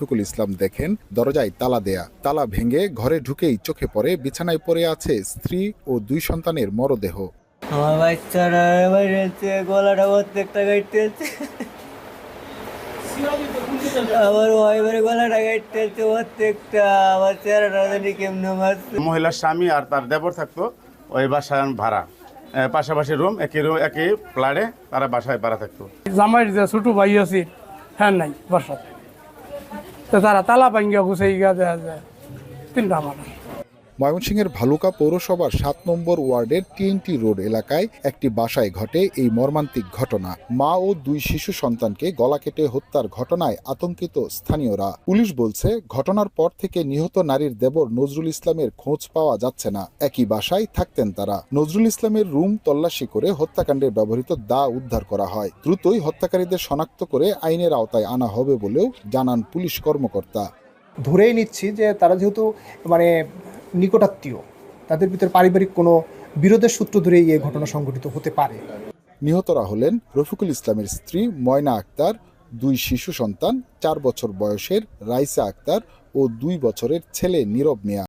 রফিকুল ইসলাম দেখেন দরজায় তালা দেয়া। তালা ভেঙে ঘরে ঢুকেই চোখে পড়ে বিছানায় পড়ে আছে স্ত্রী ও দুই সন্তানের মরদেহ। আমার বাচ্চারা বাইরেছে গলাটা প্রত্যেকটা গাইতেছে আমার ওয়াইফের গলাটা গাইতেছে প্রত্যেকটা। আমার চেহারাটা জানি কেমনে মারছে। মহিলার স্বামী আর তার দেবর থাকতো ওই বাসায় ভাড়া। পাশাপাশি রুম একই রুম একই ফ্ল্যাটে তারা বাসায় ভাড়া থাকতো। জামাই যে ছোট ভাই আছে হ্যাঁ নাই বাসাতে তো তারা তালা ভাঙ্গিয়া গুছাই গিয়া দেওয়া যায়। তিনটা আমার ময়মনসিংহের ভালুকা পৌরসভার সাত নম্বর ওয়ার্ডের টিএনটি রোড এলাকায় একটি বাসায় ঘটে এই মর্মান্তিক ঘটনা। মা ও দুই শিশু সন্তানকে গলা কেটে হত্যার ঘটনায় আতঙ্কিত স্থানীয়রা। পুলিশ বলছে, ঘটনার পর থেকে নিহত নারীর দেবর নজরুল ইসলামের খোঁজ পাওয়া যাচ্ছে না। একই বাসায় থাকতেন তারা। নজরুল ইসলামের রুম তল্লাশি করে হত্যাকাণ্ডে ব্যবহৃত দা উদ্ধার করা হয়। দ্রুতই হত্যাকারীদের শনাক্ত করে আইনের আওতায় আনা হবে বলেও জানান পুলিশ কর্মকর্তা। ধরেই নিচ্ছি যে তারা যেহেতু মানে নিকটাত্মীয়। তাদের ভিতরে পারিবারিক কোনো বিরোধের সূত্র ধরে এই ঘটনা সংঘটিত হতে পারে। নিহতরা হলেন রফিকুল ইসলামের স্ত্রী ময়না আক্তার, দুই শিশু সন্তান, চার বছর বয়সের রাইসা আক্তার ও দুই বছরের ছেলে নীরব মিয়া।